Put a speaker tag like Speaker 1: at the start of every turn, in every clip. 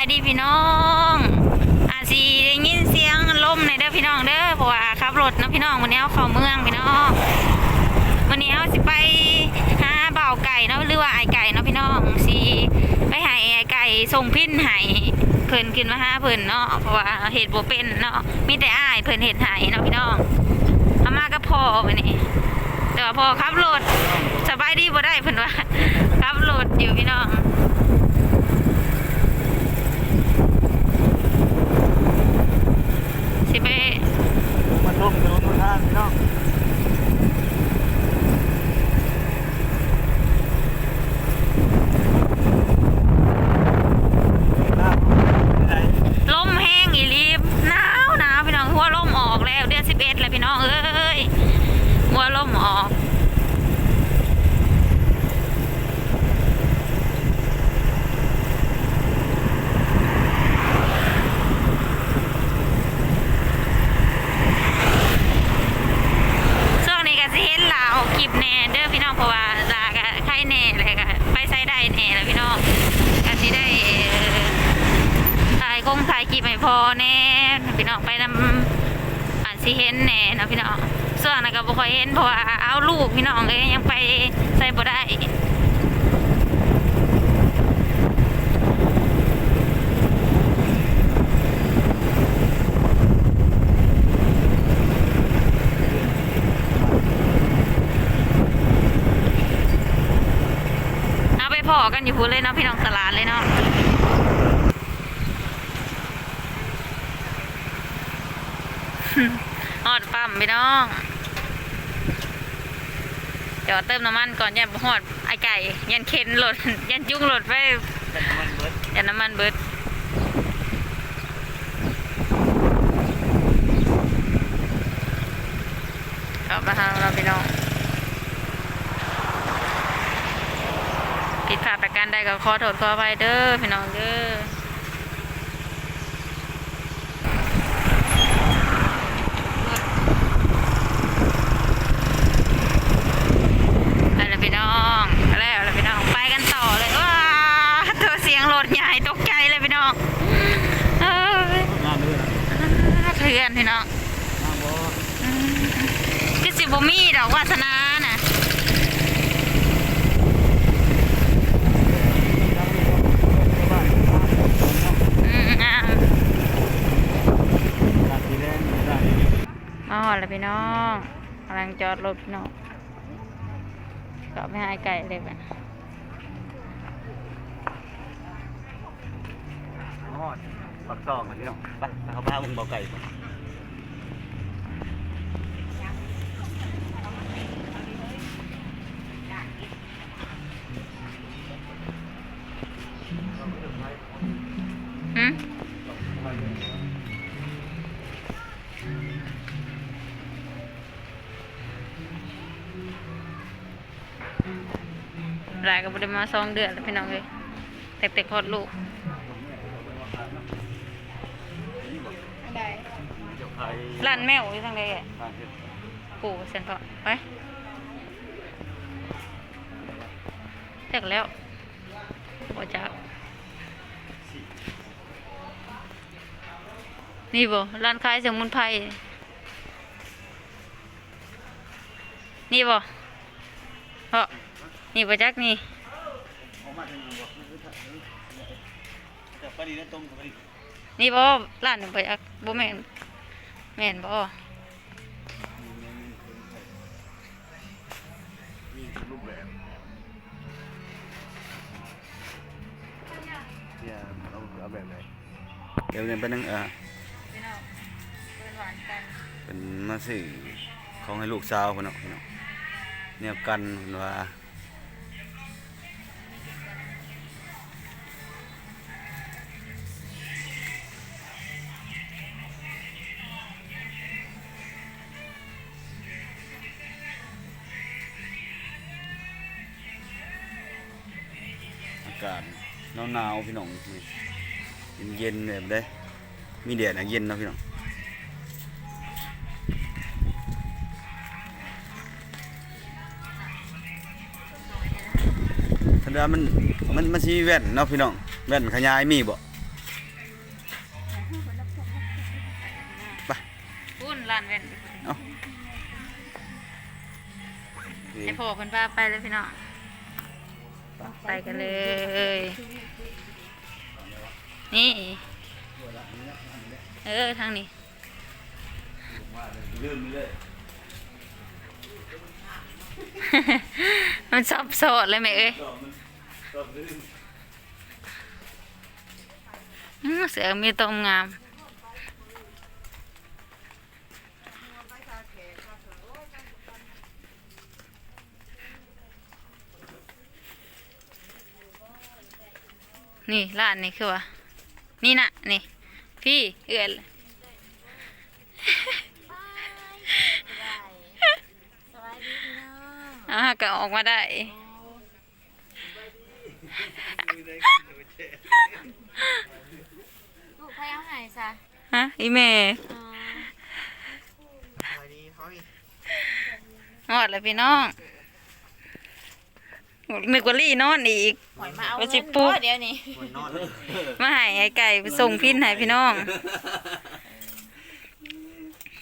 Speaker 1: ายดีพี่น้อง อาจีได้ยินเสียงลมในเด้อพี่น้องเด้อเพราะว่าขับรถนะพี่น้องวันนี้เอาเข้าเมืองพี่น้องวันนี้เอาสิไปหาเบาไก่เนาะหรือว่าไอไก่เนาะพี่น้องสิไปให้ไอไก่ส่งพินให้เพิ่นขึ้นมาหาเพิ่นเนาะเพราะว่าเห็ดบ่เป็นเนาะมีแต่อ้ายเพิ่นเห็ดให้เนาะพี่น้องเอามากับพ่อวันนี้แต่ว่าพอขับรถสบายดีบ่ได้เพิ่นว่าขับรถอยู่พี่น้อง สิไป
Speaker 2: มันล่มถนนทางพี่น้องน้ำไหน
Speaker 1: ลมแห้งอีรีบหนาวหนาวพี่น้องหัวลมออกแล้วเดือนสิบเอ็ดแล้วพี่น้องเอ้ยหัวลมออกช่วงนี้ก็สิเห็นลาวคลิปแน่เด้อพี่น้องเพ ราะว่าลาก็ไข่แน่เลยก็ไปใส่ได้แน่แล้วพี่น้องกะที่ได้เอ่อถ่ายกงถ่ายกีบไม่พอแน่พี่น้องไปนำอ่านสิเห็นแน่นะพี่น้องส่วนนะก็บ่ค่อยเห็นเพราะว่าเอาลูกพี่น้องเอ้ยยังไปใส่บ่ได้เอาไป พอกันอยู่พูนเลยเนาะพี่น้องตลาดเลยเนาะฮอดปั๊มพี่น้องเดี๋ยวเติมน้ำมันก่อนยันบ่ฮอดไอไก่ยันเข็นรถยันจุ้งรถไปยันน้ำมันเบิดกลับมาทางเราพี่น้องผิดพลาดประ การใดก็ขอโทษขออภัยเด้อพี่น้องเด้อไปแล้วพี่น้องไปแล้วแล้วพี่น้องไปกันต่อเลยว้าตัวเสียงรถใหญ่ตกใจเลยพี่น้องเอ้ย
Speaker 2: น้ำด้วยนะ
Speaker 1: เถื่อนพี่น้อง
Speaker 2: น้ำบ่
Speaker 1: คือสิบมีดอกวาสนาน่ะ
Speaker 2: บ้าน
Speaker 1: อืมอะ
Speaker 2: น้ำสีแดงได้
Speaker 1: มาห อดแล้วพี่น้องกำลังจอดรถพี่น้องก็ไม่ให้ไก่เลยแบบ
Speaker 2: ฮอดปักซองนะพี่น้องไปเขาพาอุ้งเบาไก่
Speaker 1: หลายก็บ่ได้มาสองเดือนแล้วพี่น้องเลยแต่แต่คลอดลูก
Speaker 2: เจ้าไข่
Speaker 1: ร้านแมวอยู่ทางใดอะ
Speaker 2: บ้านเฮ็ด
Speaker 1: ปู่เซนทอไปจักแล้วบ่จักนี่บ่ร้านขายสมุนไพรนี่บ่เพราะ นี่บ่จักนี่
Speaker 2: นี้บ่แต่ปลาดีนั่นต้มปลาดี
Speaker 1: นี่บ่ร้านนี่บ่จักบ่แม่นแม่นบ่
Speaker 2: เอาเอาแบบไหนเดี๋ยวเรียนไปนั่งอ่า
Speaker 1: พี่น้อเป็นหวานกัน
Speaker 2: เป็นมาสื่อของให้ลูกสาวคนเนาะพี่น้องเนี่ยกันเพิ่นว่า หนาวพี่น้องเย็นๆแบบได้มีแดดนะเย็นนะพี่น้องธรรมดามันมันมันชีแว่นเนาะพี่น้องแว่นขยายมีบ่
Speaker 1: พุ่นลานแว่นไอพ่อคนป้าไปเลยพี่น้องไปกันเลย นี่ เออ ทางนี้
Speaker 2: ลืมเลย
Speaker 1: มันซับซ้อนเลยไหมเอ้ย
Speaker 2: ตอบมันตอบลืม
Speaker 1: อื้อเสือมีตรงงามนี่ร้านนี่คือว่า นี่น่ะนี่ พี่เอื้อน
Speaker 3: สวัสดีพี่น้อง
Speaker 1: อ่าก็ออกมาได้
Speaker 3: ลูกใครเอาใหายซะ
Speaker 1: ฮะอีเม
Speaker 3: อ๋อ
Speaker 4: สวัสดีเขาอีก
Speaker 1: หอดเลยพี่น้อง นึกว่าลี่นอนอีก
Speaker 3: หอยมาเอา
Speaker 1: ว่าสิ
Speaker 3: เงิน
Speaker 1: ปุ๊
Speaker 3: บ่
Speaker 1: บ
Speaker 3: เดี๋ยวนี้
Speaker 4: คนนอน
Speaker 1: มาใหายไอ้ไก่ไปส่งพินให้พี่น้อง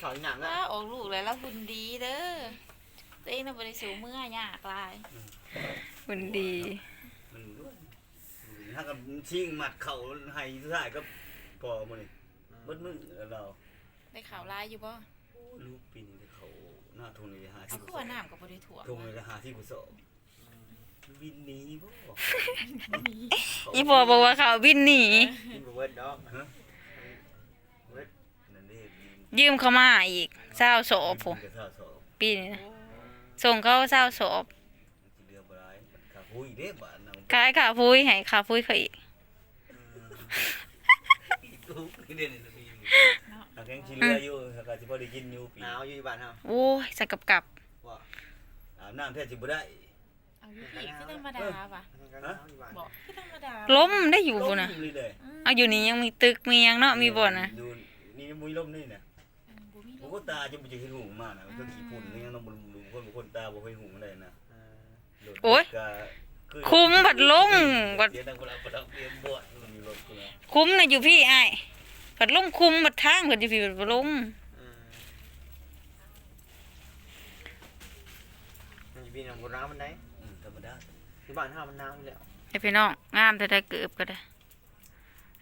Speaker 4: ถอยหนัง
Speaker 3: ว่า
Speaker 4: แล้ว
Speaker 3: ออกลูกแล้วแล้วบุญดีเด้อตัวเองน่ะบ่ได้สูเมื่อยากหลาย
Speaker 1: คุณดี
Speaker 2: มันด้วยถ้ากับชิงหมัดเข่าให้สุดท้ายก็พอหมดเลยมืดมืดเรา
Speaker 3: ได้ข่าวลายอยู่บ่
Speaker 2: ลูกปีนี้เขาหน้าทงเลยหา
Speaker 3: เอา
Speaker 2: ที่
Speaker 3: ขั้วน้ำก็บ่ได้ถ่วง
Speaker 2: ทงเลยหาที่กุศล วินนี้บ่
Speaker 1: อีพอบอกว่าเขาบินหนี
Speaker 4: กินบเวิร์ดดอก
Speaker 2: ฮะ
Speaker 4: เวิร์ด
Speaker 2: นั่นเอง
Speaker 1: ยืมเขามาอีกเศร้าโศบผม
Speaker 2: กระซ่าสอบ
Speaker 1: ปีนี้นะส่งเขาเศร้าโศบ
Speaker 2: ที่เรือบ่ได้ข้าพุ้ยเด้บ้านนาง
Speaker 1: ขายขาพุ้ยให้ขาพุ้ยเขาอีก
Speaker 2: ลูกนี่เด่นนี่ทางแกงชิเรืออยู่ถ้าก็สิพอได้กินอยู่ปี
Speaker 4: หนาวอยู่บ้านเฮา
Speaker 1: โอ้ยใส่กับกับ
Speaker 4: ว่า
Speaker 2: อาบน้ำแท้สิบ่ได้
Speaker 3: เอาอยู่พี่คือธรรมดาป่ะ
Speaker 4: อันนั้นก็หนาวอยู่บ้าน
Speaker 3: บอกคือธรรมดา
Speaker 1: ล้มได้อยู่พุ่นนะ
Speaker 2: ล้มเลยเด้อ
Speaker 1: เอาอยู่นี่ยังมีตึกมีหยังเนาะมีบ่อนนะ
Speaker 2: ดูนี่มุ้ยล้มนี่น่ะ
Speaker 3: อืมบ่มี
Speaker 2: ผมก็ตาจะบ่จะเห็นหูมากนะก็ขี้ปุ่นนี่ยังต้องบ่รู้คนบ่คนตาบ่เคยหูได้นะ
Speaker 4: เออ
Speaker 1: โอ้ยคุ้มบัดลงบัด
Speaker 2: เดี๋ยวนั่งบ่รับบ่รับเรียนบ่มันมีรถกูนะ
Speaker 1: คุ้มนะอยู่พี่ไอ้ายบัดลงคุ้มบัดทางบัดอยู่พี่บัดบ่ลง
Speaker 4: เออมันจะมีน้ำบนน้ำมันได้
Speaker 2: อืมธรรมดา
Speaker 4: ที่ บ้านเฮามันหนาวอยู่แล้ว
Speaker 1: ไอ้พี่น้องงามแต่ได้เกือบก็ได้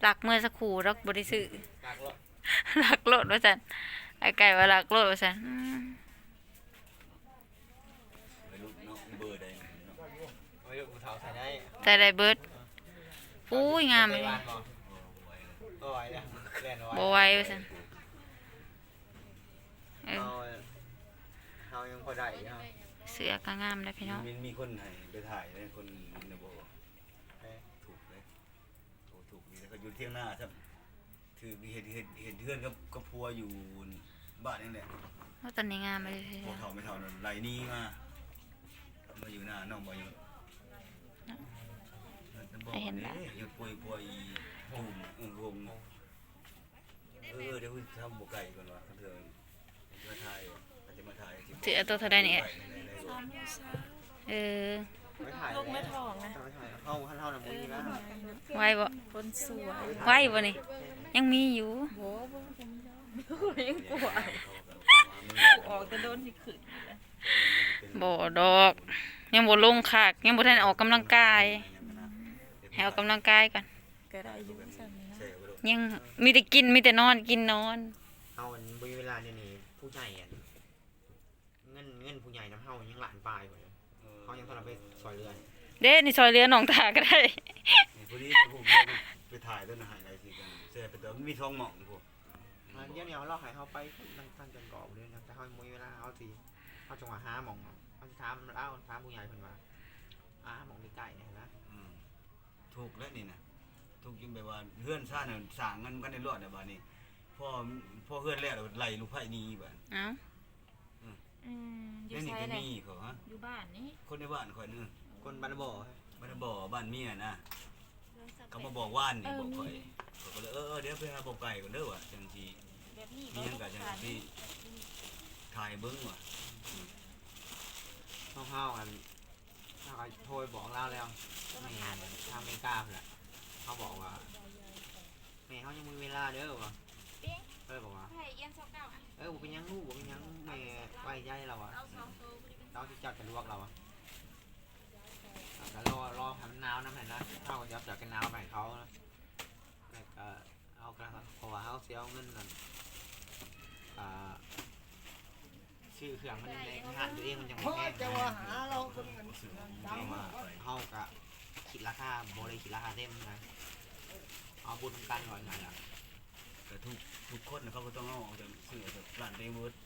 Speaker 1: หลักเมื่อสักครู่รักบ่ได้ซื้อ
Speaker 4: กากรถ
Speaker 1: หลักโลดว่าซั่นไอ้ไก่ว่าหลักโลดว่าซั่นอืม
Speaker 2: ไปลุกเนาะเบอร์ได้เนาะ
Speaker 4: เอาไว้กูเฒ่าใส่ได้
Speaker 1: แต่ได้เบิดอุ้ยงามเลย
Speaker 4: ไปบ้านบ่ก็ไหวแล้วแล่นเอา
Speaker 1: บ่
Speaker 4: ไว้
Speaker 1: ไหวว่าซั่นเออ
Speaker 4: เอาเฮายังพอได้อยู่เฮา
Speaker 1: เสือก็งามได้พี่น้อง
Speaker 2: มีมีคนให้ ไปถ่ายได้คนน่ะบ่
Speaker 4: เอ้ย
Speaker 2: ถูกเลยโอ้ถูกนี่แล้วก็อยู่เที่ยงหน้าครับถือเห็นเห็นเห็นเพื่อนกับกับพัวอยู่บ้านนี่แหละ
Speaker 1: ว่าตอนนี้งามเลยพี่
Speaker 2: พว
Speaker 1: น้
Speaker 2: ก
Speaker 1: อง
Speaker 2: เฒ่าไม่เฒ่านั่นไหลหนี้มามาอยู่หน้าน้องบ่อยู่บอกนี่หยุดป่วยป่วยตุ่มเออวงเออเดี๋ยวทำบ่ไก่ก่อนว่าเถิงจะมาถ่ายจะมาถ่าย
Speaker 1: เสือตัวเท่าใดนี่
Speaker 3: ตามผู้ชาย
Speaker 1: เออ
Speaker 4: ไม่ถ่าย
Speaker 3: ลงไม่ทองนะ
Speaker 4: ไม่ถ่ายเฮาเฮาน่ะมึงนี่นะ
Speaker 1: ไหวบ่
Speaker 3: คนสวย
Speaker 1: ไหวบ่นี่ยังมีอยู่
Speaker 3: โหบ่ผมยังกลัวออกแต่โดนที่ขึ้น
Speaker 1: บ่ดอก ยังบ่ลงคักยังบ่ทันออกกำลังกายให้ออกกำลังกายก่อน
Speaker 3: ก็ได้อยู่ซั่นนะ
Speaker 1: ยังมีแต่กินมีแต่นอนกินนอน
Speaker 4: เฮามันบ่มีเวลาเดี๋ยวนี้ผู้ใหญ่อะเงินเงินผู้ใหญ่น้ำเฮายังหลานปลายอยู่เลย เฮายังต้องไปซอยเรือ
Speaker 1: เด้นี่ซอยเรือหนองตาก็ได้
Speaker 2: พอดีผมไปถ่ายต้นอาหารอะไรสิกันเสียไปแต่มีท้องหม่องพวก
Speaker 4: อันเดี๋ยวนี้เราให้เฮาไปนั่งตั้งจนกรอบเลยนะแต่เฮาบ่มีเวลาเฮาสิเฮาจังหวะหาหม่องเฮาสิถามเล่าถามผู้ใหญ่เพิ่นว่าอ่าหม่องใกล้ๆเนี่ยนะ
Speaker 2: ถูกแล้วนี่นะถูกยิ่งไปว่าเพื่อนซ่าเนี่ยสร้างเงินกันในรอดเนี่ยบ้านนี้พ่อพ่อเพื่อนแล้วไล่ลูกไผ่นี้บ้าน
Speaker 1: เอ้า
Speaker 3: อืมอยู่
Speaker 2: แล้วนี่
Speaker 3: ไส
Speaker 2: ก็
Speaker 3: ไหน
Speaker 2: มีเขาฮะ
Speaker 3: อยู่บ้านนี่
Speaker 2: คนในบ้านคอยนึง
Speaker 4: คนบ้านบ่อ
Speaker 2: บ้านบ่อบ้านเมียนะเขามาบอกว่านนี่บอกคอยเขาก็เลยเออเดี๋ยวไปหาบอกไก่ก่อนเด้อว่ะจังที
Speaker 3: แบบนี้
Speaker 2: มีหยังกับจังทีถ่ายเบิ้งว่ะ
Speaker 4: เฮาเฮาอันเฮาก็โทรไปบอกเล่าแล้วแม่ทางอเมริกาพุ่นแหละเขาบอกว่าแม่เฮายังมีเวลาเด้อว่ะเออบอกว่า
Speaker 3: ให้
Speaker 1: เอียนเสาเก้าอะ
Speaker 4: เออบ่เป็นหยังลูกบ่เป็นหยังแม่ ไว้ใจเราอะ
Speaker 3: เอาสองตัวบ่ได้เป็น
Speaker 4: เราที่จับจะลวกเราอะแล้วรอรอให้มันหนาวน้ำแข็งนะเท่ากับจับจากกันหนาวไปให้เขานะแล้วก็เอากระเพราะว่าเขาเสียเอาเงินนั่นอ่าชื่อเครื่องมันยังในห้างตัวเองมันยัง
Speaker 5: เพ
Speaker 4: ไม่
Speaker 5: ราะ
Speaker 4: แพง
Speaker 5: จะว่าหาเราคนเงิน
Speaker 4: เพราะว่าเขากะคิดราคาโบเลยคิดราคาเต็มนะเอาบุญทำกันก่อนไงล่ะ
Speaker 2: แต่ทุกทุกคนน่ะเขาก็ต้องเอาออกจากซื้อจากร้านเดวิดเพราะ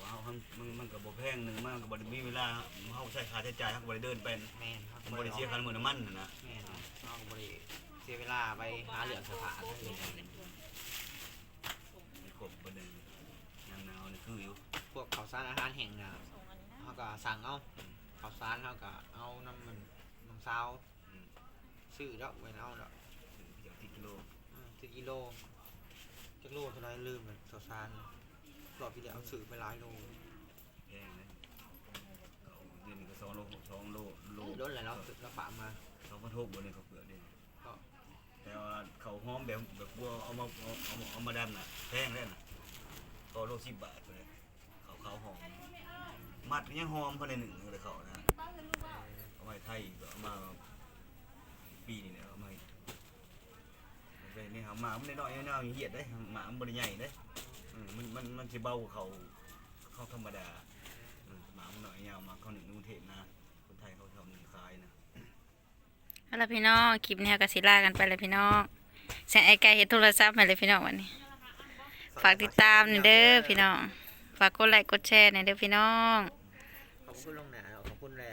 Speaker 2: ว่าเขามันมันก็บ่แพงหนึงมันก็บ่ได้มีเวลาเฮาใช้ค่าใช้จ่ายเฮาก็บ่ได้เดินเป็น
Speaker 4: แม่นครับ
Speaker 2: มันบ่ได้เสียค่าน้ำมันน้ำมันน่ะนะ
Speaker 4: แม่นครับเขาก็บริเสียเวลาไปหาเหลืองสถานนั่นเอง
Speaker 2: มันครบบ่ได้ยามหนาวนี่คืออยู่
Speaker 4: พวกข้าวสารอาหารแห้งนะ
Speaker 3: ส่งอันนี้นะ
Speaker 4: เขาก็สั่งเอาข้าวสารเขาก็เอาน้ำมันน้ำซาว
Speaker 2: อืม
Speaker 4: ซื้อแล้วไว้เอาแล้ว
Speaker 2: อย่างที่กิโล
Speaker 4: สิบกิโลจักโลเท่าไรลืมเลยข้าวสาร รอบที่แล้วซื้อไปหลายโล
Speaker 2: แพงเลยเขาเดือนนี้ก็2โล2โลโล
Speaker 4: รถอะไรเราเราปะมา
Speaker 2: เขาก็ทบบ่ได้เขาเปลือกนี่
Speaker 4: ก็
Speaker 2: แต่ว่าเขาหอมแบบแบบบัวเอามาเอาเอาเอามาดันน่ะแพงแล้วน่ะก็โล10บาทไปเลยเขาเขาหอมมัดก็ยังหอมภายในหนึ่งเลยเขานะเอาไว้ไทยก็เอามาปีนี่แหละเอามาเอาไปนี่ครับหมามันน้อยๆน้อยๆเหี้ยดได้หมามันบ่ได้ใหญ่เด้ อืมมันมันมันสิเบาเขาเขาธรรมดาอืมหมามันน้อยยาวมาเขาหนึ่งนุ่งเทศนะคนไทยเขาทำหนึ่งคายนะ
Speaker 1: เอาล่ะพี่น้องคลิปนี้ก็สิลากันไปแล้วพี่น้องแสงไอไก่เฮ็ดโทรศัพท์มาเลยพี่น้องวันนี้ ฝากติดตามหน่อยเด้อพี่น้อง ฝากกดไลค์กดแชร์หน่อยเด้อพี่น้อง
Speaker 4: ขอบคุณลงหนาขอบคุณแหละ